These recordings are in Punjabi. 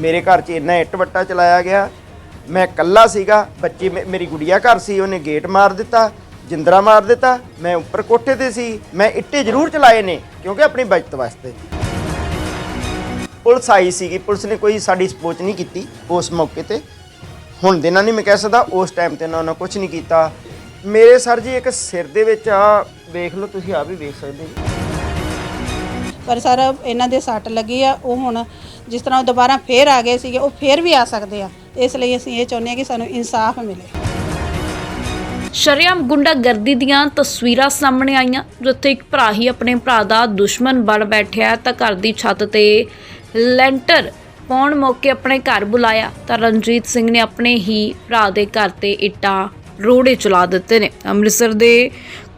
ਮੇਰੇ ਘਰ 'ਚ ਇੰਨਾ ਇੱਟ ਵੱਟਾ ਚਲਾਇਆ ਗਿਆ। ਮੈਂ ਇਕੱਲਾ ਸੀਗਾ, ਬੱਚੀ ਮੇ- ਮੇਰੀ ਗੁੜੀਆ ਘਰ ਸੀ, ਉਹਨੇ ਗੇਟ ਮਾਰ ਦਿੱਤਾ, ਜਿੰਦਰਾ ਮਾਰ ਦਿੱਤਾ, ਮੈਂ ਉੱਪਰ ਕੋਠੇ ਤੇ ਸੀ, ਮੈਂ ਇੱਟੇ ਜ਼ਰੂਰ ਚਲਾਏ ਨੇ, ਕਿਉਂਕਿ ਆਪਣੀ ਬਚਤ ਵਾਸਤੇ। ਪੁਲਿਸ ਆਈ ਸੀਗੀ, ਪੁਲਿਸ ਨੇ ਕੋਈ ਸਾਡੀ ਸਪੋਰਟ ਨਹੀਂ ਕੀਤੀ ਉਸ ਮੌਕੇ ਤੇ। ਹੁਣ ਦੇ ਨਾਲ ਨਹੀਂ ਮੈਂ ਕਹਿ ਸਕਦਾ, ਉਸ ਟਾਈਮ ਤੇ ਉਹਨਾਂ ਨੇ ਕੁਝ ਨਹੀਂ ਕੀਤਾ। ਮੇਰੇ ਸਰ ਜੀ, ਇੱਕ ਸਿਰ ਦੇ ਵਿੱਚ ਆ, ਵੇਖ ਲਓ ਤੁਸੀਂ, ਆ ਵੀ ਵੇਖ ਸਕਦੇ ਜੀ ਪਰ ਸਰ, ਇਹਨਾਂ ਦੇ ਸੱਟ ਲੱਗੀ ਆ, ਉਹ ਹੁਣ ਜਿਸ ਤਰ੍ਹਾਂ ਉਹ ਦੁਬਾਰਾ ਫੇਰ ਆ ਗਏ ਸੀਗੇ, ਉਹ ਫੇਰ ਵੀ ਆ ਸਕਦੇ ਆ। ਇਸ ਲਈ ਅਸੀਂ ਇਹ ਚਾਹੁੰਦੇ ਹਾਂ ਕਿ ਸਾਨੂੰ ਇਨਸਾਫ ਮਿਲੇ। ਸ਼ਰੇਆਮ ਗੁੰਡਾਗਰਦੀ ਦੀਆਂ ਤਸਵੀਰਾਂ ਸਾਹਮਣੇ ਆਈਆਂ, ਜਿੱਥੇ ਇੱਕ ਭਰਾ ਹੀ ਆਪਣੇ ਭਰਾ ਦਾ ਦੁਸ਼ਮਣ ਬਣ ਬੈਠਿਆ ਤਾਂ ਘਰ ਦੀ ਛੱਤ ਤੇ ਲੈਂਟਰ ਪਾਉਣ ਮੌਕੇ ਆਪਣੇ ਘਰ ਬੁਲਾਇਆ ਤਾਂ ਰਣਜੀਤ ਸਿੰਘ ਨੇ ਆਪਣੇ ਹੀ ਭਰਾ ਦੇ ਘਰ ਤੇ ਇੱਟਾਂ ਰੋੜੇ ਚਲਾ ਦਿੱਤੇ ਨੇ। ਅੰਮ੍ਰਿਤਸਰ ਦੇ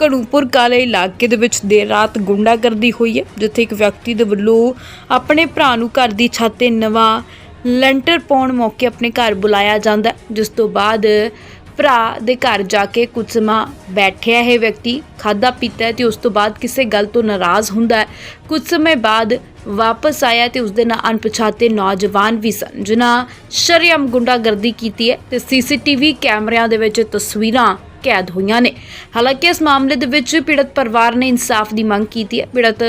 ਘੜੂਪੁਰ ਕਾਲੇ ਇਲਾਕੇ ਦੇ ਵਿੱਚ ਦੇਰ ਰਾਤ ਗੁੰਡਾਗਰਦੀ ਹੋਈ ਹੈ, ਜਿੱਥੇ ਇੱਕ ਵਿਅਕਤੀ ਦੇ ਵੱਲੋਂ ਆਪਣੇ ਭਰਾ ਨੂੰ ਘਰ ਦੀ ਛੱਤ ਤੇ ਨਵਾਂ ਲੈਂਟਰ ਪਾਉਣ ਮੌਕੇ ਆਪਣੇ ਘਰ ਬੁਲਾਇਆ ਜਾਂਦਾ ਜਿਸ ਤੋਂ ਬਾਅਦ ਭਰਾ ਦੇ ਘਰ ਜਾ ਕੇ ਕੁਝ ਸਮਾਂ ਬੈਠਿਆ ਇਹ ਵਿਅਕਤੀ ਖਾਦਾ ਪੀਤਾ ਹੈ ਤੇ ਉਸ ਤੋਂ ਬਾਅਦ ਕਿਸੇ ਗੱਲ ਤੋਂ ਨਾਰਾਜ਼ ਹੁੰਦਾ ਹੈ। ਕੁਝ ਸਮੇਂ ਬਾਅਦ ਵਾਪਸ ਆਇਆ ਤੇ ਉਸ ਦੇ ਨਾਲ ਅਣਪਛਾਤੇ ਨੌਜਵਾਨ ਵੀ ਸਨ, ਜਿਨ੍ਹਾਂ ਸ਼ਰੇਆਮ ਗੁੰਡਾਗਰਦੀ ਕੀਤੀ ਹੈ ਤੇ ਸੀਸੀਟੀਵੀ ਕੈਮਰਿਆਂ ਦੇ ਵਿੱਚ ਤਸਵੀਰਾਂ ਕੈਦ ਹੋਈਆਂ ਨੇ। ਹਾਲਾਂਕਿ ਇਸ ਮਾਮਲੇ ਦੇ ਵਿੱਚ ਪੀੜਤ ਪਰਿਵਾਰ ਨੇ ਇਨਸਾਫ ਦੀ ਮੰਗ ਕੀਤੀ ਹੈ। ਪੀੜਤ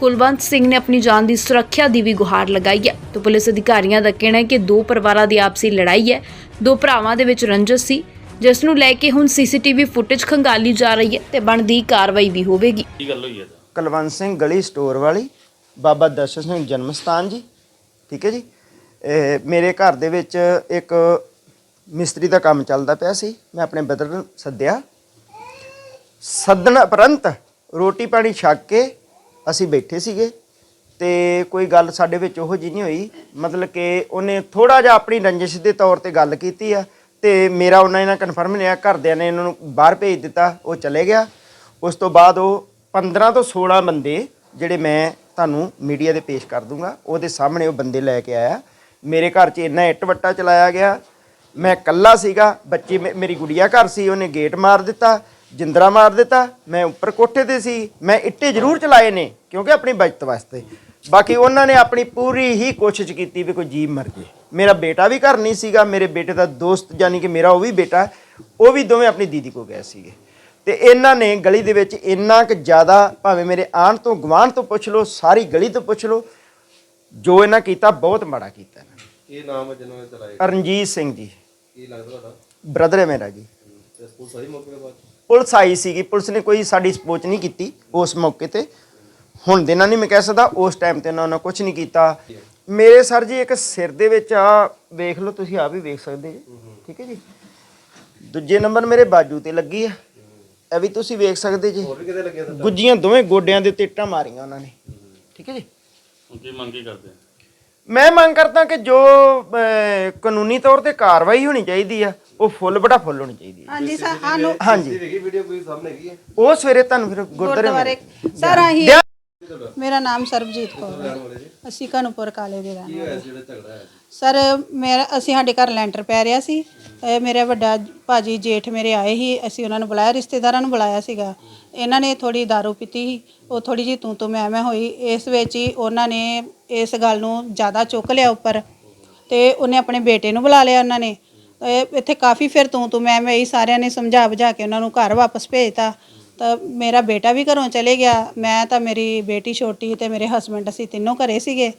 ਕੁਲਵੰਤ ਸਿੰਘ ਨੇ ਆਪਣੀ ਜਾਨ ਦੀ ਸੁਰੱਖਿਆ ਦੀ ਵੀ ਗੁਹਾਰ ਲਗਾਈ ਹੈ। ਤੇ ਪੁਲਿਸ ਅਧਿਕਾਰੀਆਂ ਦਾ ਕਹਿਣਾ ਹੈ ਕਿ ਦੋ ਪਰਿਵਾਰਾਂ ਦੀ ਆਪਸੀ ਲੜਾਈ ਹੈ। ਦੋ ਭਰਾਵਾਂ ਦੇ ਵਿੱਚ ਰੰਜਿਸ਼ ਸੀ। ਜਿਸ ਨੂੰ ਲੈ ਕੇ ਹੁਣ ਸੀਸੀਟੀਵੀ ਫੁਟੇਜ ਖੰਗਾਲੀ ਜਾ ਰਹੀ ਹੈ ਤੇ ਬਣਦੀ ਕਾਰਵਾਈ ਵੀ ਹੋਵੇਗੀ। ਕੀ ਗੱਲ ਹੋਈ ਹੈ ਤਾਂ ਕੁਲਵੰਤ ਸਿੰਘ ਗਲੀ ਸਟੋਰ ਵਾਲੀ ਬਾਬਾ ਦਰਸ਼ਨ ਸਿੰਘ ਜਨਮ ਸਥਾਨ ਜੀ ਠੀਕ ਹੈ ਜੀ? ਇਹ ਮੇਰੇ ਘਰ ਦੇ ਵਿੱਚ ਇੱਕ ਮਿਸਤਰੀ ਦਾ ਕੰਮ ਚੱਲਦਾ ਪਿਆ ਸੀ ਮੈਂ ਆਪਣੇ ਬਦਰ ਨੂੰ ਸੱਦਿਆ। ਸੱਦਣ ਉਪਰੰਤ ਰੋਟੀ ਪਾਣੀ ਛਕ ਕੇ ਅਸੀਂ ਬੈਠੇ ਸੀਗੇ ਤੇ ਕੋਈ ਗੱਲ ਸਾਡੇ ਵਿੱਚ ਉਹੋ ਜਿਹੀ ਨਹੀਂ ਹੋਈ ਮਤਲਬ ਕਿ ਉਹਨੇ ਥੋੜਾ ਜਿਹਾ ਆਪਣੀ ਰੰਜਿਸ਼ ਦੇ ਤੌਰ ਤੇ ਗੱਲ ਕੀਤੀ ਆ। ਤੇ ਮੇਰਾ ਉਹਨਾਂ ਇਹਨਾਂ ਕਨਫਰਮ ਨਹੀਂ ਆ ਘਰਦਿਆਂ ਨੇ ਇਹਨਾਂ ਨੂੰ ਬਾਹਰ ਭੇਜ ਦਿੱਤਾ, ਉਹ ਚਲੇ ਗਿਆ। ਉਸ ਤੋਂ ਬਾਅਦ ਉਹ 15 ਤੋਂ 16 ਬੰਦੇ ਜਿਹੜੇ ਮੈਂ ਤੁਹਾਨੂੰ ਮੀਡੀਆ ਦੇ ਪੇਸ਼ ਕਰ ਦੂੰਗਾ, ਉਹਦੇ ਸਾਹਮਣੇ ਉਹ ਬੰਦੇ ਲੈ ਕੇ ਆਇਆ। ਮੇਰੇ ਘਰ 'ਚ ਇੰਨਾ ਇੱਟ ਵੱਟਾ ਚਲਾਇਆ ਗਿਆ। ਮੈਂ ਇਕੱਲਾ ਸੀਗਾ, ਬੱਚੀ ਮੇ- ਮੇਰੀ ਗੁੜੀਆ ਘਰ ਸੀ, ਉਹਨੇ ਗੇਟ ਮਾਰ ਦਿੱਤਾ, ਜਿੰਦਰਾ ਮਾਰ ਦਿੱਤਾ, ਮੈਂ ਉੱਪਰ ਕੋਠੇ ਤੇ ਸੀ, ਮੈਂ ਇੱਟੇ ਜ਼ਰੂਰ ਚਲਾਏ ਨੇ, ਕਿਉਂਕਿ ਆਪਣੀ ਬਚਤ ਵਾਸਤੇ। ਬਾਕੀ ਉਹਨਾਂ ਨੇ ਆਪਣੀ ਪੂਰੀ ਹੀ ਕੋਸ਼ਿਸ਼ ਕੀਤੀ ਵੀ ਕੋਈ ਜੀਵ ਮਰ ਜੇ। ਮੇਰਾ ਬੇਟਾ ਵੀ ਘਰ ਨਹੀਂ ਸੀਗਾ ਮੇਰੇ ਬੇਟੇ ਦਾ ਦੋਸਤ ਯਾਨੀ ਕਿ ਮੇਰਾ ਉਹ ਵੀ ਬੇਟਾ ਉਹ ਵੀ ਦੋਵੇਂ ਆਪਣੀ ਦੀਦੀ ਕੋ ਗਏ ਸੀਗੇ। ਤੇ ਇਹਨਾਂ ਨੇ ਗਲੀ ਦੇ ਵਿੱਚ ਇੰਨਾ ਕੁ ਜ਼ਿਆਦਾ ਭਾਵੇਂ ਮੇਰੇ ਆਣ ਤੋਂ ਗਵਾਂਢ ਤੋਂ ਪੁੱਛ ਲਓ ਸਾਰੀ ਗਲੀ ਤੋਂ ਪੁੱਛ ਲਓ ਜੋ ਇਹਨਾਂ ਕੀਤਾ ਬਹੁਤ ਮਾੜਾ ਕੀਤਾ ਇਹਨਾਂ ਨੇ। ਇਹ ਨਾਮ ਜਿਹਨਾਂ ਨੇ ਚਲਾਏ ਰਣਜੀਤ ਸਿੰਘ ਜੀ। ਕੀ ਲੱਗਦਾ ਤੁਹਾਡਾ? ਬ੍ਰਦਰ ਹੈ ਮੇਰਾ ਜੀ। ਤੇ ਸਕੂਲ ਸਹੀ ਮੌਕੇ ਦੇ ਬਾਅਦ ਪੁਲਿਸ ਆਈ ਸੀਗੀ ਪੁਲਿਸ ਨੇ ਕੋਈ ਸਾਡੀ ਸਪੋਰਟ ਨਹੀਂ ਕੀਤੀ ਉਸ ਮੌਕੇ ਤੇ। ਹੁਣ ਦੇ ਨਾਲ ਨਹੀਂ ਮੈਂ ਕਹਿ ਸਕਦਾ ਉਸ ਟਾਈਮ ਤੇ ਉਹਨਾਂ ਨੇ ਕੁਝ ਨਹੀਂ ਕੀਤਾ। ਮੇਰੇ ਸਰ ਜੀ ਇੱਕ ਸਿਰ ਦੇ ਵਿੱਚ ਆ ਵੇਖ ਲਓ ਤੁਸੀਂ ਆ ਵੀ ਵੇਖ ਸਕਦੇ ਜੀ। ਠੀਕ ਹੈ ਜੀ? ਦੂਜੇ ਨੰਬਰ ਮੇਰੇ ਬਾਜੂ ਤੇ ਲੱਗੀ ਆ। ਇਹ ਵੀ ਤੁਸੀਂ ਵੇਖ ਸਕਦੇ ਜੀ। ਹੋਰ ਵੀ ਕਿਤੇ ਲੱਗਿਆ ਤਾਂ ਗੁੱਜੀਆਂ ਦੋਵੇਂ ਗੋਡਿਆਂ ਦੇ ਉੱਤੇ ਇੱਟਾਂ ਮਾਰੀਆਂ ਉਹਨਾਂ ਨੇ। ਠੀਕ ਹੈ ਜੀ? ਹੁਣ ਕੀ ਮੰਗ ਕੀ ਕਰਦੇ? ਆ ਮੈਂ ਮੰਗ ਕਰਦਾ ਕਿ ਜੋ ਅਹ, ਕਾਨੂੰਨੀ ਤੌਰ ਤੇ ਕਾਰਵਾਈ ਹੋਣੀ ਚਾਹੀਦੀ ਆ ਉਹ ਫੁੱਲ ਬੜਾ ਫੁੱਲ ਹੋਣੀ ਚਾਹੀਦੀ ਹੈ ਹਾਂਜੀ ਸਰ ਸਾਨੂੰ ਹਾਂਜੀ। ਵੀਡੀਓ ਕੋਈ ਸਾਹਮਣੇ ਹੈਗੀ ਹੈ ਉਹ ਸਵੇਰੇ ਤੁਹਾਨੂੰ ਫਿਰ ਗੁਰਦੁਆਰੇ। ਸਰ ਆਹੀ ਦਿਆ- ਮੇਰਾ ਨਾਮ ਸਰਬਜੀਤ ਕੌਰ ਹੈ। ਅਸੀਂ ਕਨੂਪੁਰ ਕਾਲੇ ਦੇ ਰਹਿਣ ਵਾਲੇ ਜਿਹੜਾ ਝਗੜਾ ਹੈ? ਸਰ ਮੇਰਾ ਅਸੀਂ ਸਾਡੇ ਘਰ ਲੈਂਟਰ ਪੈ ਰਿਹਾ ਸੀ। ਇਹ ਮੇਰੇ ਵੱਡਾ ਭਾਜੀ ਜੇਠ ਮੇਰੇ ਆਏ ਸੀ। ਅਸੀਂ ਉਹਨਾਂ ਨੂੰ ਬੁਲਾਇਆ ਰਿਸ਼ਤੇਦਾਰਾਂ ਨੂੰ ਬੁਲਾਇਆ ਸੀਗਾ। ਇਹਨਾਂ ਨੇ ਥੋੜੀ दारू ਪੀਤੀ ਸੀ। ਉਹ ਥੋੜੀ ਜੀ ਤੂੰ ਤੂੰ ਮੈਂ ਮੈਂ ਹੋਈ। ਇਸ ਵਿੱਚ ਹੀ ਉਹਨਾਂ ਨੇ ਇਸ ਗੱਲ ਨੂੰ ਜ਼ਿਆਦਾ ਚੁੱਕ ਲਿਆ ਉੱਪਰ ਤੇ ਉਹਨੇ ਆਪਣੇ ਬੇਟੇ ਨੂੰ ਬੁਲਾ ਲਿਆ ਉਹਨਾਂ ਨੇ। ਇਹ ਇੱਥੇ ਕਾਫੀ ਫਿਰ ਤੂੰ ਤੂੰ ਮੈਂ ਮੈਂ ਹੀ ਸਾਰਿਆਂ ਨੇ ਸਮਝਾ ਬੁਝਾ ਕੇ ਉਹਨਾਂ ਨੂੰ ਘਰ ਵਾਪਸ ਭੇਜਤਾ। ਤਾਂ ਮੇਰਾ ਬੇਟਾ ਵੀ ਘਰੋਂ ਚਲੇ ਗਿਆ। ਮੈਂ ਤਾਂ ਮੇਰੀ ਬੇਟੀ ਛੋਟੀ ਤੇ ਮੇਰੇ ਹਸਬੰਡ ਅਸੀਂ ਤਿੰਨੋਂ ਘਰੇ ਸੀਗੇ।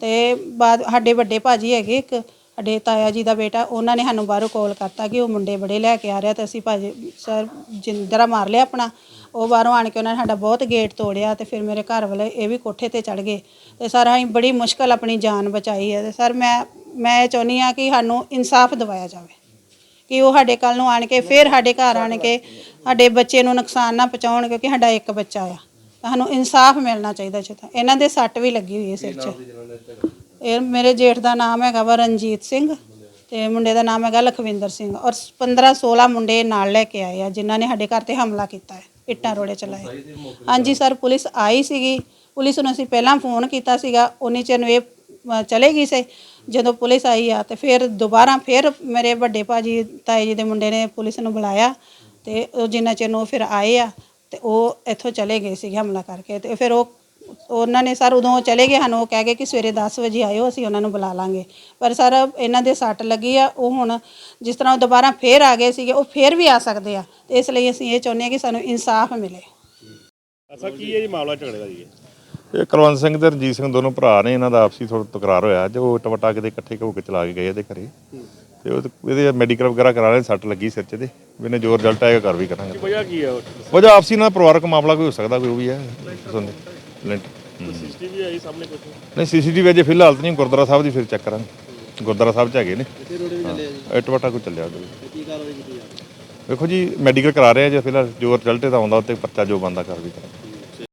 ਤੇ ਬਾਅਦ ਸਾਡੇ ਵੱਡੇ ਭਾਜੀ ਹੈਗੇ ਇੱਕ, ਸਾਡੇ ਤਾਇਆ ਜੀ ਦਾ ਬੇਟਾ, ਉਹਨਾਂ ਨੇ ਸਾਨੂੰ ਬਾਹਰੋਂ ਕਾਲ ਕਰਤਾ ਕਿ ਉਹ ਮੁੰਡੇ ਬੜੇ ਲੈ ਕੇ ਆ ਰਿਹਾ ਤੇ ਅਸੀਂ ਭਾਜੀ, ਸਰ ਜਿੰਦਰਾ ਮਾਰ ਲਿਆ ਆਪਣਾ। ਉਹ ਬਾਹਰੋਂ ਆਣ ਕੇ ਉਹਨਾਂ ਨੇ ਸਾਡਾ ਬਹੁਤ ਗੇਟ ਤੋੜਿਆ ਤੇ ਫਿਰ ਮੇਰੇ ਘਰ ਵਾਲੇ ਇਹ ਵੀ ਕੋਠੇ ਤੇ ਚੜ ਗਏ। ਤੇ ਸਰ ਅਸੀਂ ਬੜੀ ਮੁਸ਼ਕਲ ਆਪਣੀ ਜਾਨ ਬਚਾਈ ਹੈ ਤੇ ਸਰ ਮੈਂ ਮੈਂ ਇਹ ਚਾਹੁੰਦੀ ਆ ਕਿ ਸਾਨੂੰ ਇਨਸਾਫ ਦਿਵਾਇਆ ਜਾਵੇ। ਕਿ ਉਹ ਸਾਡੇ ਕੱਲ ਨੂੰ ਆਣ ਕੇ, ਫਿਰ ਸਾਡੇ ਘਰ ਆਣ ਕੇ ਸਾਡੇ ਬੱਚੇ ਨੂੰ ਨੁਕਸਾਨ ਨਾ ਪਹੁੰਚਾਉਣ ਕਿਉਂਕਿ ਸਾਡਾ ਇੱਕ ਬੱਚਾ ਆ। ਸਾਨੂੰ ਇਨਸਾਫ ਮਿਲਣਾ ਚਾਹੀਦਾ ਜੀ ਇਹਨਾਂ ਦੇ ਸੱਟ ਵੀ ਲੱਗੀ ਹੋਈ ਹੈ ਸਿਰ 'ਚ। ਇਹ ਮੇਰੇ ਜੇਠ ਦਾ ਨਾਮ ਹੈਗਾ ਵਾ ਰਣਜੀਤ ਸਿੰਘ ਤੇ ਮੁੰਡੇ ਦਾ ਨਾਮ ਹੈਗਾ ਲਖਵਿੰਦਰ ਸਿੰਘ ਔਰ 15 16 ਮੁੰਡੇ ਨਾਲ ਲੈ ਕੇ ਆਏ ਆ ਜਿਨ੍ਹਾਂ ਨੇ ਸਾਡੇ ਘਰ ਤੇ ਹਮਲਾ ਕੀਤਾ ਹੈ, ਇੱਟਾਂ ਰੋੜੇ ਚਲਾਏ। ਹਾਂਜੀ ਸਰ, ਪੁਲਿਸ ਆਈ ਸੀਗੀ। ਪੁਲਿਸ ਨੂੰ ਅਸੀਂ ਪਹਿਲਾਂ ਫੋਨ ਕੀਤਾ ਸੀਗਾ। ਉਨੀ ਚਿਰ ਨੂੰ ਇਹ ਚਲੇ ਗਈ ਸੀ। ਜਦੋਂ ਪੁਲਿਸ ਆਈ ਆ ਤੇ ਫਿਰ ਦੁਬਾਰਾ ਫਿਰ ਮੇਰੇ ਵੱਡੇ ਭਾਜੀ, ਤਾਏ ਜੀ ਦੇ ਮੁੰਡੇ ਨੇ ਪੁਲਿਸ ਨੂੰ ਬੁਲਾਇਆ ਤੇ ਉਹ ਜਿੰਨਾ ਚਿਰ ਨੂੰ ਉਹ ਫਿਰ ਆਏ ਆ ਤੇ ਉਹ ਇੱਥੋਂ ਚਲੇ ਗਏ ਸੀ ਹਮਲਾ ਕਰਕੇ ਤੇ ਫਿਰ ਉਹ, ਉਹਨਾਂ ਨੇ ਸਰ ਉਦੋਂ ਚਲੇ ਗਏ ਸਾਨੂੰ ਉਹ ਕਹਿ ਗਏ ਕਿ ਸਵੇਰੇ 10 ਵਜੇ ਆਇਓ, ਅਸੀਂ ਉਹਨਾਂ ਨੂੰ ਬੁਲਾ ਲਾਂਗੇ। ਪਰ ਸਰ ਇਹਨਾਂ ਦੇ ਸੱਟ ਲੱਗੀ ਆ, ਉਹ ਹੁਣ ਜਿਸ ਤਰ੍ਹਾਂ ਉਹ ਦੁਬਾਰਾ ਫੇਰ ਆ ਗਏ ਸੀਗੇ, ਉਹ ਫੇਰ ਵੀ ਆ ਸਕਦੇ ਆ। ਤੇ ਇਸ ਲਈ ਅਸੀਂ ਇਹ ਚਾਹੁੰਦੇ ਹਾਂ ਕਿ ਸਾਨੂੰ ਇਨਸਾਫ ਮਿਲੇ। ਅਸਾ ਕੀ ਹੈ ਜੀ ਮਾਮਲਾ ਝਗੜੇ ਦਾ ਜੀ? ਇਹ ਕੁਲਵੰਤ ਸਿੰਘ ਤੇ ਰਣਜੀਤ ਸਿੰਘ ਦੋਨੋਂ ਭਰਾ ਨੇ ਇਹਨਾਂ ਦਾ ਆਪਸੀ ਥੋੜਾ ਤਕਰਾਰ ਹੋਇਆ। ਜੋ ਟਵਟਾ ਕਿਤੇ ਇਕੱਠੇ ਹੋ ਕੇ ਚਲਾ ਕੇ ਗਏ ਇਹਦੇ ਘਰੇ। ਤੇ ਉਹ ਇਹਦੇ ਮੈਡੀਕਲ ਵਗੈਰਾ ਕਰਾ ਰਹੇ ਸੱਟ ਲੱਗੀ ਸਿਰ 'ਚ ਦੇ ਇਹਨੇ ਜੋ ਰਿਜ਼ਲਟ ਆਏਗਾ ਕਰ ਵੀ ਕਰਾਂਗੇ ਵਜ੍ਹਾ ਕੀ ਹੈ ਵਜ੍ਹਾ ਆਪਸੀ ਨਾਲ ਪਰਿਵਾਰਕ ਮਾਮਲਾ ਕੋਈ ਹੋ ਸਕਦਾ ਕੋਈ ਉਹ ਵੀ ਹੈ। ਸੁਣਦੇ ਲੈਂਟ ਸੀਸੀਟੀਵੀ ਆਈ ਸਾਹਮਣੇ ਕੁਝ ਨਹੀਂ ਸੀਸੀਟੀਵੀ ਅਜੇ ਫਿਲਹਾਲ ਤਾਂ ਨਹੀਂ ਗੁਰਦੁਆਰਾ ਸਾਹਿਬ ਦੀ ਫਿਰ ਚੈੱਕ ਕਰਾਂਗੇ। ਗੁਰਦੁਆਰਾ ਸਾਹਿਬ 'ਚ ਹੈਗੇ ਨੇ। ਇਹ ਟਵਟਾ ਕੋਈ ਚੱਲਿਆ ਉਹਦੇ ਕੀ ਕਾਰਵਾਈ ਕੀਤੀ ਵੇਖੋ ਜੀ ਮੈਡੀਕਲ ਕਰਾ ਰਹੇ ਆ ਜੇ ਫਿਲਹਾਲ ਜੋ ਰਿਜ਼ਲਟ ਇਹਦਾ ਆਉਂਦਾ ਉੱਤੇ ਪਰਚਾ ਜੋ ਬੰਦਾ ਕਰ ਵੀ ਕਰਾਂਗੇ।